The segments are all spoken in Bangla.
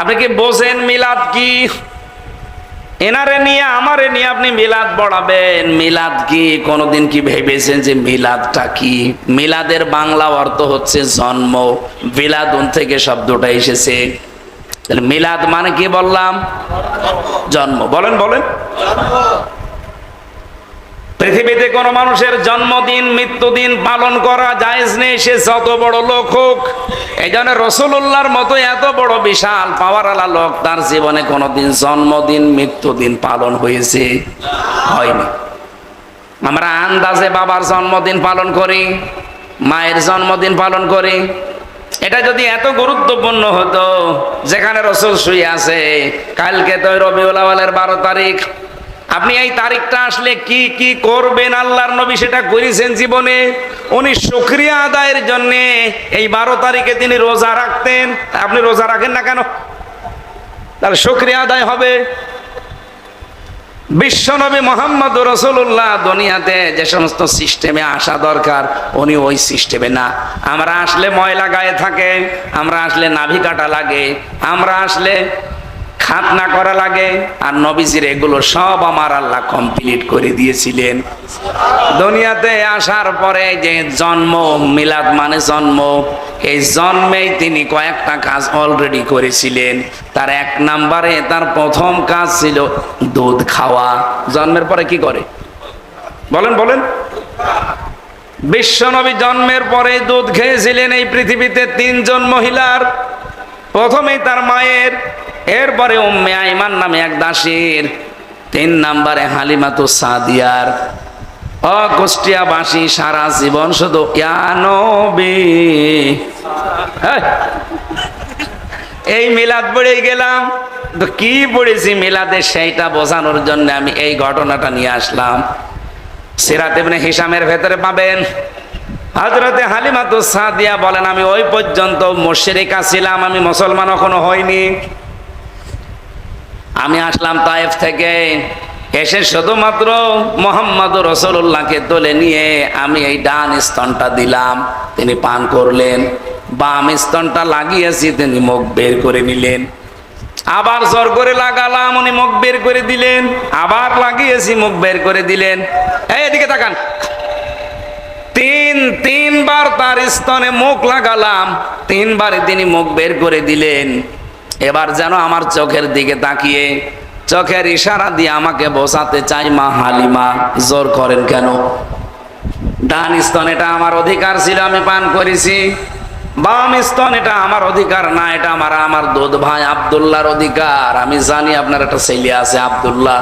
আপনি কি বোঝেন মিলাদ কি? এনারে নিয়ে, আমারে নিয়ে আপনি মিলাদ পড়াবেন। মিলাদ কি? কোনোদিন কি ভেবেছেন যে মিলাদটা কি? মিলাদের বাংলা অর্থ হচ্ছে জন্ম। বিলাদুন থেকে শব্দটা এসেছে। মিলাদ মানে কি বললাম? জন্ম। বলেন বলেন। পৃথিবীতে কোনো মানুষের জন্মদিন, মৃত্যুদিন পালন করা জায়েজ নেই, সে যত বড় লোক হোক। এই জন্য রসুল্লাহর মতো এত বড় বিশাল, পাওয়ারওয়ালা লোক তার জীবনে কোনোদিন জন্মদিন, মৃত্যুদিন পালন হয়েছে, হয়নি। আমরা আন্দাজে বাবার জন্মদিন পালন করি, মায়ের জন্মদিন পালন করি। এটা যদি এত গুরুত্বপূর্ণ হতো, যেখানে রসুল শুয়ে আছে, কালকে তো রবিউল আওয়ালের বারো তারিখ আপনি এই তারিখটা আসলে কি কি করবেন? আল্লাহর নবী সেটা করেছেন জীবনে। উনি শুক্রিয়া আদায়ের জন্য এই বারো তারিখে তিনি রোজা রাখতেন। আপনি রোজা রাখেন না কেন? তাহলে শুক্রিয়া আদায় হবে। বিশ্বনবী মোহাম্মদ রসুল্লাহ দুনিয়াতে যে সমস্ত সিস্টেমে আসা দরকার, উনি ওই সিস্টেমে না। আমরা আসলে ময়লা গায়ে থাকে, আমরা আসলে নাভি কাটা লাগে, আমরা আসলে খাতনা করা লাগে। আর নবীজির এগুলো সব আমার আল্লাহ কমপ্লিট করে দিয়েছিলেন। দুনিয়াতে আসার পরে যে জন্ম, মিলাদ মানে জন্ম, এই জন্মেই তিনি কয়েকটা কাজ অলরেডি করেছিলেন। তার এক নাম্বারে তার প্রথম কাজ ছিল দুধ খাওয়া। জন্মের পরে কি করে? বলেন বলেন। বিশ্বনবী জন্মের পরে দুধ খেয়েছিলেন এই পৃথিবীতে তিনজন মহিলার। প্রথমেই তার মায়ের এরপরে উম্মে আইমান নামে এক দাসীর তিন নাম্বারে হালিমাতু সাদিয়ার। অকুষ্টিয়াবাসী সারা জীবন শুধু ইয়ানবি। এই মিলাদ পড়ে গেলাম। তো কি পড়েছি মিলাদে সেইটা বোঝানোর জন্য আমি এই ঘটনাটা নিয়ে আসলাম। সিরাত ইবনে হিসামের ভেতরে পাবেন। হজরতে হালিমাতু সাদিয়া বলেন, আমি ওই পর্যন্ত মুশরিকা ছিলাম, আমি মুসলমান এখনও হইনি। আমি আসলাম তায়েফ থেকে। এসে শুধুমাত্র মোহাম্মদ রসুল্লাহকে তুলে নিয়ে আমি এই ডান স্তনটা দিলাম। তিনি পান করলেন, বাম স্তনটা লাগিয়েছি, তিনি মুখ বের করে নিলেন। আবার জোর করে লাগালাম, উনি মুখ বের করে দিলেন, আবার লাগিয়েছি, মুখ বের করে দিলেন। এই এদিকে তাকান। তিন, তিনবার তার স্তনে মুখ লাগালাম, তিনবারে তিনি মুখ বের করে দিলেন। এবার যেন আমার চোখের দিকে তাকিয়ে চোখের ইশারা দিয়ে আমাকে বসাতে চাই, মা হালিমা, জোর করেন কেন? ডান স্তন, এটা আমার অধিকার ছিল, আমি পান করেছি। বাম স্তন, এটা আমার অধিকার না, এটা আমার আমার দুধ ভাই আবদুল্লাহর অধিকার। আমি জানি আপনার একটা ছেলে আছে, আবদুল্লাহ।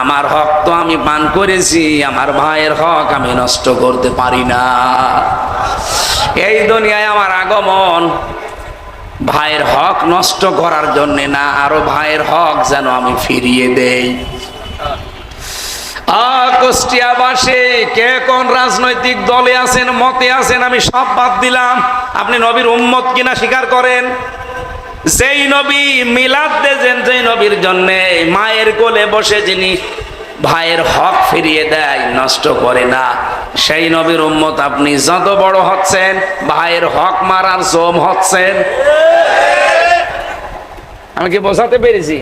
আমার হক তো আমি পান করেছি, আমার ভাইয়ের হক আমি নষ্ট করতে পারি না। এই দুনিয়ায় আমার আগমন ভাইয়ের হক নষ্ট করার জন্যে না, আরও ভাইয়ের হক যেন আমি ফিরিয়ে দেই। কুষ্টিয়াবাসী কে কোন রাজনৈতিক দলে আছেন, মতে আছেন, আমি সব বাদ দিলাম। আপনি নবীর উম্মত কিনা স্বীকার করেন? যেই নবী মিলাদ দেন, যেই নবীর জন্য মায়ের কোলে বসে যিনি ভাইয়ের হক ফিরিয়ে দেয়, নষ্ট করে না। সেই নবীর উম্মত আপনি যত বড় হচ্ছেন, ভাইয়ের হক মারার জম হচ্ছেন। আমি কি বোঝাতে পেরেছি?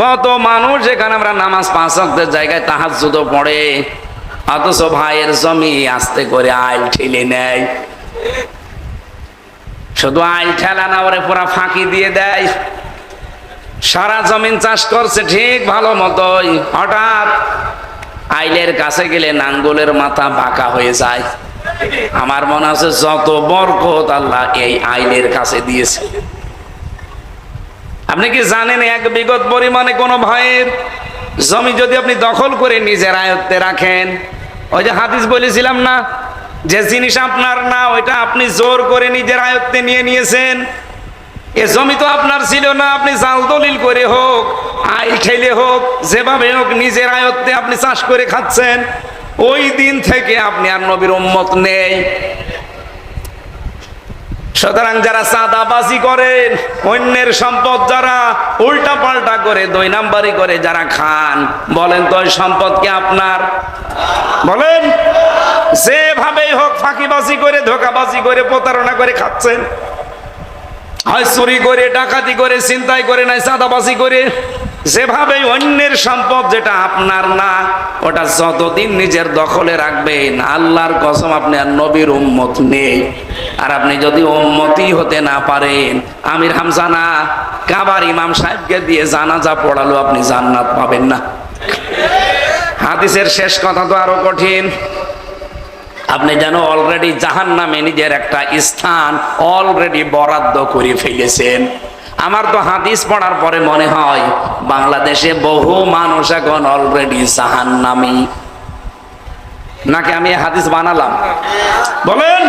কত মানুষ এখানে আমরা নামাজ পাঁচ অক্টের জায়গায় তাহার জুতো পড়ে, অথচ ভাইয়ের জমি আস্তে করে আইল ঠেলে নেয়। শুধু আইল ঠেলা না, ওরে পুরা ফাঁকি দিয়ে দেয়। সারা জমিন চাষ করছে ঠিক ভালো মতোই। হঠাৎ আইলের কাছে গেলে নাঙ্গলের মাথা বাঁকা হয়ে যায়। আমার মনে আছে যত বরকত আল্লাহ এই আইলের কাছে দিয়েছে। আপনি কি জানেন এক বিগত পরিমাণে কোনো ভাইয়ের জমি যদি আপনি দখল করে নিজের আয়ত্তে রাখেন? ওই যে হাদিস বলেছিলাম না, যে জিনিস আপনার না, ওইটা আপনি জোর করে নিজের আয়ত্তে নিয়ে নিয়েছেন। এ জমি তো আপনার ছিল না, আপনি জাল দলিল করে হোক আইল খেলে হোক, যেভাবে হোক নিজের আয়ত্তে আপনি চাষ করে খাচ্ছেন। ওই দিন থেকে আপনি আর নবীর উম্মত নেই। সুতরাং যারা চাঁদাবাজি করেন, অন্যের সম্পদ যারা উল্টা পাল্টা করে, দুই নাম্বারি করে যারা খান, বলেন তো সম্পদ কি আপনার? বলেন, যেভাবেই হোক ফাঁকিবাজি করে, ধোকাবাজি করে, প্রতারণা করে খাচ্ছেন। হয় চুরি করে, ডাকাতি করে চিন্তাই করে, নাই চাঁদাবাজি করে। যেভাবে অন্যের সম্পদ যেটা আপনার না, ওটা যতদিন নিজের দখলে রাখবেন, আল্লাহর কসম আপনি আর নবীর উম্মত নেই। আর আপনি যদি উম্মতি হতে না পারেন, আমির হামজানা কাবার ইমাম সাহেবকে দিয়ে জানাজা পড়ালো আপনি জান্নাত পাবেন না। হাদিসের শেষ কথা তো আরও কঠিন। আপনি যেন অলরেডি জাহান নামে নিজের একটা স্থান অলরেডি বরাদ্দ করে ফেলেছেন। আমার তো হাদিস পড়ার পরে মনে হয় বাংলাদেশে বহু মানুষ এখন অলরেডি জাহান নামি নাকি আমি হাদিস বানালাম? বলেন।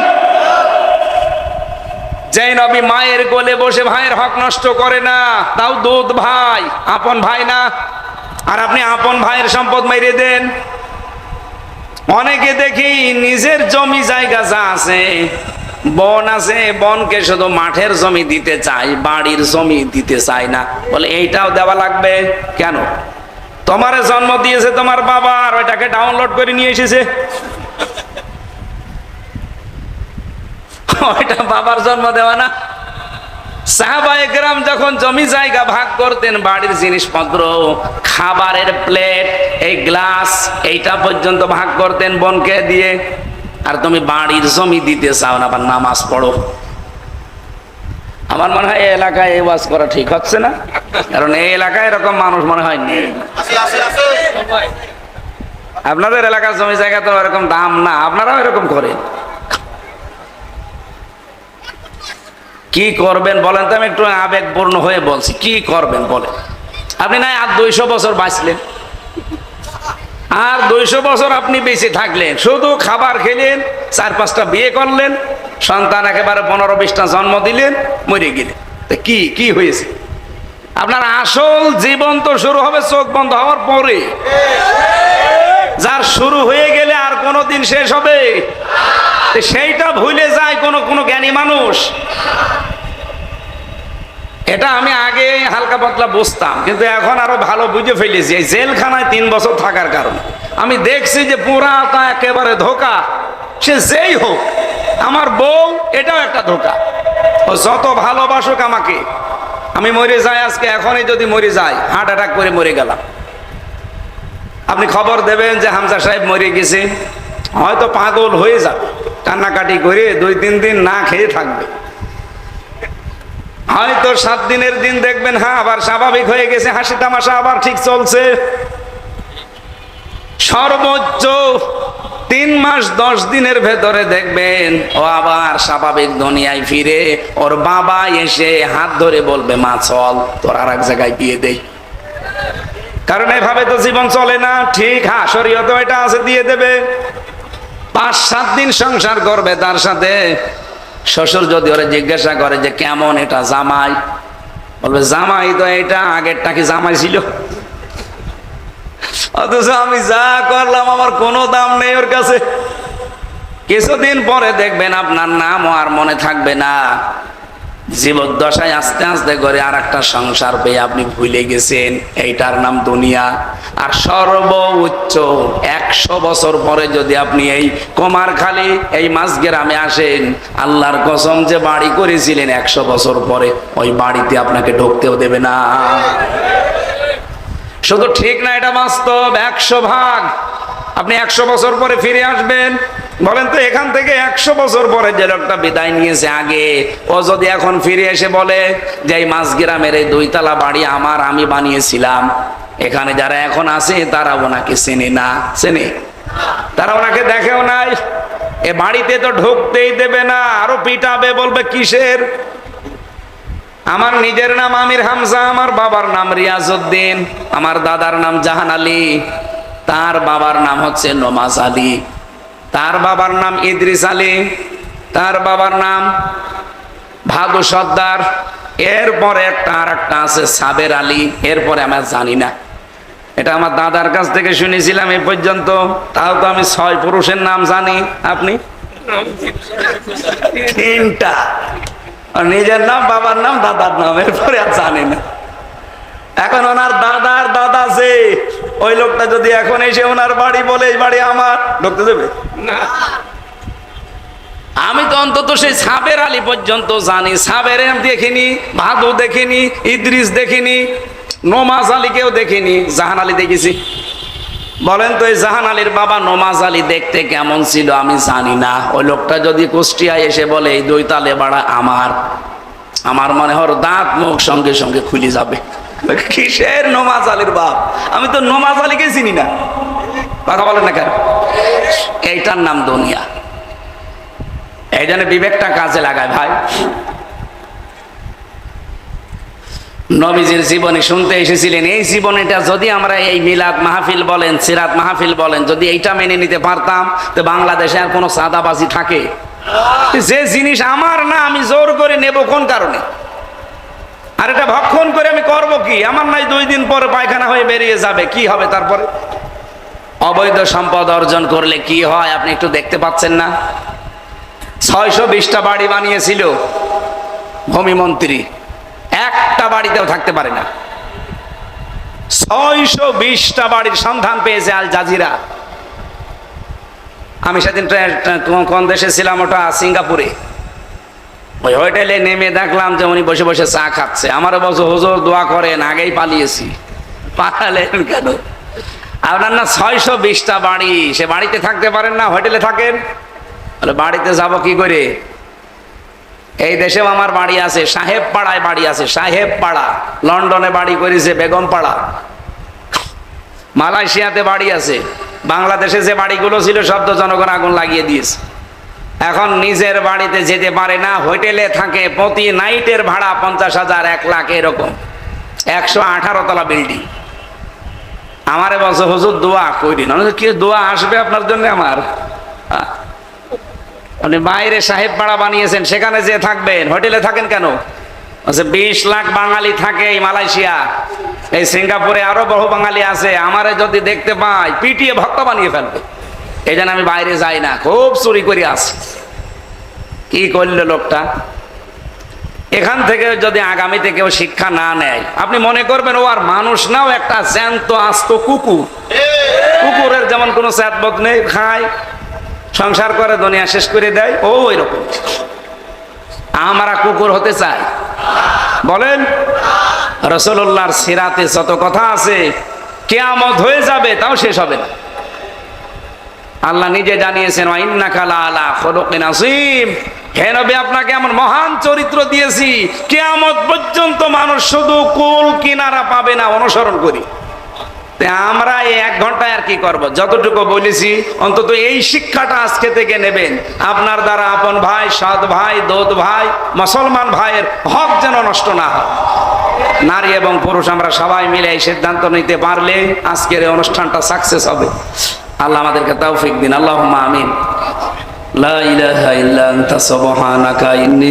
যেই নবী মায়ের কোলে বসে ভাইয়ের হক নষ্ট করে না, তাও দুধ ভাই, আপন ভাই না। আর আপনি আপন ভাইয়ের সম্পদ মেরে দেন। অনেকে দেখি নিজের জমি জায়গা যা আছে বন আছে, বনকে শুধু মাঠের জমি দিতে চাই বাড়ির জমি দিতে চায় না। বলে, এইটাও দেওয়া লাগবে? কেন? তোমারে জন্ম দিয়েছে তোমার বাবা, আর ওইটাকে ডাউনলোড করে নিয়ে এসেছে। ওইটা বাবার জন্ম দেওয়া না। যখন জমি জায়গা ভাগ করতেন, বাড়ির জিনিসপত্র, খাবারের প্লেট এই গ্লাস এইটা পর্যন্ত ভাগ করতেন বনকে দিয়ে। আর তুমি বাড়ির জমি দিতে চাও না, আবার নামাজ পড়ো। আমার মনে হয় এই এলাকায় এই ওয়াজ করা ঠিক হচ্ছে না। কারণ এই এলাকায় এরকম মানুষ মনে হয় আপনাদের এলাকার জমি জায়গা তো এরকম দাম না, আপনারাও এরকম করেন। কি করবেন বলেন তো, আমি একটু আবেগপূর্ণ হয়ে বলছি, কি করবেন বলেন। আপনি না আর দুইশো বছর বাঁচলেন। আর দুইশো বছর আপনি বেঁচে থাকলেন, শুধু খাবার খেলেন, চার পাঁচটা বিয়ে করলেন, সন্তান একেবারে পনেরো বিশটা জন্ম দিলেন, মরে গেলেন। তা কি কি হয়েছে? আপনার আসল জীবন তো শুরু হবে চোখ বন্ধ হওয়ার পরে। যার শুরু হয়ে গেলে আর কোনো দিন শেষ হবে। সেইটা ভুলে যায় কোনো কোনো জ্ঞানী মানুষ। এটা আমি আগে হালকা পাতলা বুঝতাম, কিন্তু এখন আরও ভালো বুঝে ফেলেছি। এই জেলখানায় তিন বছর থাকার কারণে। আমি দেখছি যে পুরাটা একেবারে ধোকা। সে যেই হোক, আমার বউ এটাও একটা ধোকা। ও যত ভালোবাসুক আমাকে, আমি মরে যাই আজকে, এখনই যদি মরে যাই হার্ট অ্যাটাক করে মরে গেলাম। আপনি খবর দেবেন যে হামজা সাহেব মরে গেছে। হয়তো পাগল হয়ে যাবে, কান্নাকাটি করে দুই তিন দিন না খেয়ে থাকবে। হয়তো সাত দিনের দিন দেখবেন হ্যাঁ আবার স্বাভাবিক হয়ে গেছে, হাসি তামাশা আবার ঠিক চলছে। সর্বোচ্চ তিন মাস দশ দিনের ভেতরে দেখবেন, ও আবার স্বাভাবিক দুনিয়ায় ফিরে, ওর বাবা এসে হাত ধরে বলবে, মা, চল, তোর আর এক জায়গায় বিয়ে দেই। কারণ এভাবে তো জীবন চলে না। ঠিক হ্যাঁ শরীয়ত এটা আছে, দিয়ে দেবে। পাঁচ সাত দিন সংসার করবে তার সাথে। শ্বশুর যদি ওরা জিজ্ঞাসা করে যে কেমন এটা জামাই? বলবে, জামাই তো এটা আগেরটা কি জামাই ছিল? অথচ আমি যা করলাম আমার কোনো দাম নেই ওর কাছে। কিছুদিন পরে দেখবেন আপনার নামও আর মনে থাকবে না। জীবদ্দশায় আস্তে আস্তে করে আর একটা সংসার পেয়ে আপনি ভুলে গেছেন। এইটার নাম দুনিয়া। আর সর্বোচ্চ একশো বছর পরে যদি আপনি এই কমারখালি, এই মাছ গ্রামে আসেন, আল্লাহর কসম যে বাড়ি করেছিলেন একশো বছর পরে, ওই বাড়িতে আপনাকে ঢুকতেও দেবে না। শুধু ঠিক না, এটা বাস্তব। একশো ভাগ। আপনি একশো বছর পরে ফিরে আসবেন। বলেন তো, এখান থেকে একশো বছর পরে যে লোকটা বিদায় নিয়েছে আগে, ও যদি এখন ফিরে এসে বলে যে এই মাছ গ্রামের এই দুইতলা বাড়ি আমার, আমি বানিয়েছিলাম। এখানে যারা এখন আছে, তারা ওনাকে চেনে না। চেনে? তারা ওনাকে দেখেও নাই। এ বাড়িতে তো ঢুকতেই দেবে না, আরও পিটাবে, বলবে, কিসের? আমার নিজের নাম আমির হামজা, আমার বাবার নাম রিয়াজউদ্দিন, আমার দাদার নাম জাহান আলী, তার বাবার নাম হচ্ছে নমাজ আলী। তার বাবার নাম ইদ্রিস আলী, তার বাবার নাম ভাদু সর্দার, এরপরে একটা আর একটা আছে সাবের আলী, এরপরে আমরা জানি না। এটা আমার দাদার কাছ থেকে শুনেছিলাম এ পর্যন্ত, তাও তো আমি ছয় পুরুষের নাম জানি। আপনি? তিনটা। নিজের নাম, বাবার নাম, দাদার নাম, এরপরে আর জানি না। এখন ওনার দাদার দাদা যে ওই লোকটা যদি এখন এসে ওনার বাড়ি বলে এই বাড়ি আমার ঢুকতে দেবে? আমি তো অন্তত সেই সাবের আলী পর্যন্ত জানি। সাবের দেখিনি ভাদু দেখিনি ইদ্রিস দেখিনি নমাজ আলীকেও দেখিনি। জাহান আলী দেখেছি। বলেন তো এই জাহান আলীর বাবা নমাজ আলী দেখতে কেমন ছিল আমি জানি না। ওই লোকটা যদি কুষ্টিয়ায় এসে বলে এই দৈতালে বাড়া আমার আমার মনে হর দাঁত মুখ সঙ্গে সঙ্গে খুলে যাবে। কিসের নমাজ আলীর বাপ? আমি তো নমাজ আলীকে চিনি না। কথা বলেন না কেন? এইটার নাম দুনিয়া। এই জন্য বিবেকটা কাজে লাগায় ভাই। নবীজির জীবনে শুনতে এসেছিলেন। এই জীবনেটা যদি আমরা এই মিলাদ মাহফিল বলেন, সিরাত মাহফিল বলেন, যদি এইটা মেনে নিতে পারতাম, তো বাংলাদেশে আর কোনো সাদাবাজি থাকে। যে জিনিস আমার না, আমি জোর করে নেব কোন কারণে? আর এটা ভক্ষণ করে আমি করব কি? আমার নাই দুই দিন পরে পায়খানা হয়ে বেরিয়ে যাবে, কি হবে তারপরে? অবৈধ সম্পদ অর্জন করলে কি হয় আপনি একটু দেখতে পাচ্ছেন না? ছয়শো বিশটা বাড়ি বানিয়েছিল ভূমিমন্ত্রী একটা বাড়িতেও থাকতে পারে না। ছয়শো বিশটা বাড়ির সন্ধান পেয়েছে আল জাজিরা। আমি সেদিন কোন দেশে ছিলাম, ওটা সিঙ্গাপুরে। ওই হোটেলে নেমে দেখলাম যে উনি বসে বসে চা খাচ্ছে। আমার বছর হুজুর, দোয়া করেন, আগেই পালিয়েছি। পালালেন কেন? আপনার না ছয়শো বিশটা বাড়ি, সে বাড়িতে থাকতে পারেন না, হোটেলে থাকেন? বাড়িতে যাব কি করে? এই দেশেও আমার বাড়ি আছে সাহেব পাড়ায় বাড়ি আছে সাহেব পাড়া লন্ডনে বাড়ি করেছে বেগম পাড়া মালয়েশিয়াতে বাড়ি আছে। বাংলাদেশে যে বাড়িগুলো ছিল তো জনগণ আগুন লাগিয়ে দিয়েছে। এখন নিজের বাড়িতে যেতে পারে না, হোটেলে থাকে, প্রতি নাইটের ভাড়া পঞ্চাশ হাজার, এক লাখ এরকম। একশো আঠারো তলা বিল্ডিং। আমারে বলছে, হুজুর, দোয়া করি না। কি দোয়া আসবে আপনার জন্য আমার? আপনি বাইরে সাহেব পাড়া বানিয়েছেন, সেখানে যে থাকবেন। হোটেলে থাকেন কেন? বলছে, বিশ লাখ বাঙালি থাকে এই মালয়েশিয়া। এই সিঙ্গাপুরে আরও বহু বাঙালি আছে। আমারে যদি দেখতে পাই পিটিয়ে ভক্ত বানিয়ে ফেলবে। এই জন্য আমি বাইরে যাই না, খুব চুরি করে আসি কি করল লোকটা? এখান থেকে যদি আগামীতে কেউ শিক্ষা না নেয়, আপনি মনে করবেন ও আর মানুষ নাও একটা জ্যান্ত, আস্ত কুকুর। কুকুরের যেমন কোনো স্যাতবোধ নেই, খায়, সংসার করে, দুনিয়া শেষ করে দেয়, ও ওই রকম আমরা কুকুর হতে চাই। বলেন, রসল্লাহর সিরাতে যত কথা আছে, কেয়ামত হয়ে যাবে, তাও শেষ হবে না। আল্লাহ নিজে জানিয়েছেন হে নবী, আপনাকে এমন মহান চরিত্র দিয়েছি, কেয়ামত পর্যন্ত মানুষ শুধু কুল কিনারা পাবে না, অনুসরণ করি। আমরা এই এক ঘন্টায় আর কি করব? যতটুকু বলেছি, অন্তত এই শিক্ষাটা আজকে থেকে নেবেন। আপনার দ্বারা আপন ভাই, সৎ ভাই, দোত ভাই, মুসলমান ভাইয়ের হক যেন নষ্ট না হয়। নারী এবং পুরুষ আমরা সবাই মিলে এই সিদ্ধান্ত নিতে পারলে আজকের এই অনুষ্ঠানটা সাকসেস হবে। আল্লাহ আমাদেরকে তৌফিক দিন আল্লাহ আমিন লা ইলাহা ইল্লা আনতা সুবহানাকা ইন্নী